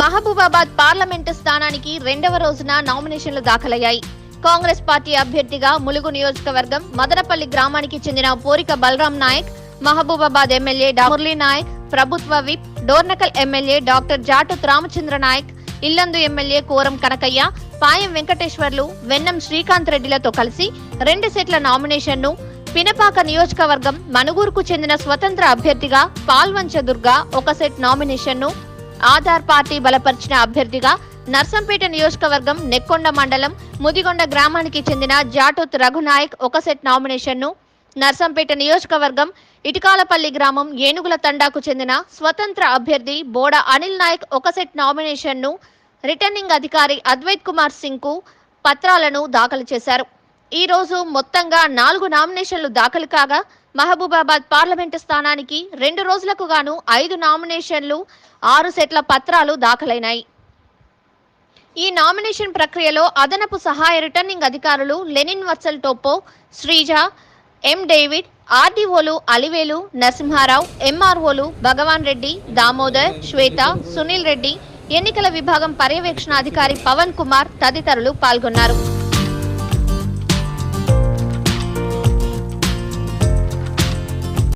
Mahabubabad parliament స్థానానికి రెండవ రోజున నామినేషన్లు దాఖలయ్యాయి. కాంగ్రెస్ పార్టీ అభ్యర్థిగా ములుగు నియోజకవర్గం మదనపల్లి గ్రామానికి చెందిన పోరిక బలరాం నాయక్ మహబూబాబాద్ ఎమ్మెల్యే డా మురళీ నాయక్ ప్రభుత్వ whip Dornakal MLA doctor Jatoth Ramachandra Naik Yellandu MLA Koram Kanakaiah Payam Venkateswarlu Vennam Srikanth రెడ్డిలతో కలిసి రెండు సెట్ల నామినేషన్ను పినపాక నియోజకవర్గం మనుగూరుకు చెందిన స్వతంత్ర అభ్యర్థిగా పాల్వంచ దుర్గా ఒక సెట్ నామినేషన్ను ఆధార్ పార్టీ బలపరిచిన అభ్యర్థిగా నర్సంపేట నియోజకవర్గం నెక్కొండ మండలం ముదిగొండ గ్రామానికి చెందిన జాటుత్ రఘునాయక్ ఒక సెట్ నామినేషన్ను నర్సంపేట నియోజకవర్గం ఇటికాలపల్లి గ్రామం ఏనుగుల తండాకు చెందిన స్వతంత్ర అభ్యర్థి బోడ అనిల్ నాయక్ ఒక సెట్ నామినేషన్ను రిటర్నింగ్ అధికారి అద్వైత్ కుమార్ సింగ్కు పత్రాలను దాఖలు చేశారు. ఈ రోజు మొత్తంగా నాలుగు నామినేషన్లు దాఖలు కాగా మహబూబాబాద్ పార్లమెంటు స్థానానికి రెండు రోజులకు గాను ఐదు నామినేషన్లు ఆరు సెట్ల పత్రాలు దాఖలైనాయి. ఈ నామినేషన్ ప్రక్రియలో అదనపు సహాయ రిటర్నింగ్ అధికారులు Lenin Vatsal Toppo Sreeja M David ఆర్డీఓలు Alivelu Narasimharao ఎంఆర్ఓలు భగవాన్ రెడ్డి దామోదర్ శ్వేత సునీల్ రెడ్డి ఎన్నికల విభాగం పర్యవేక్షణ అధికారి పవన్ కుమార్ తదితరులు పాల్గొన్నారు.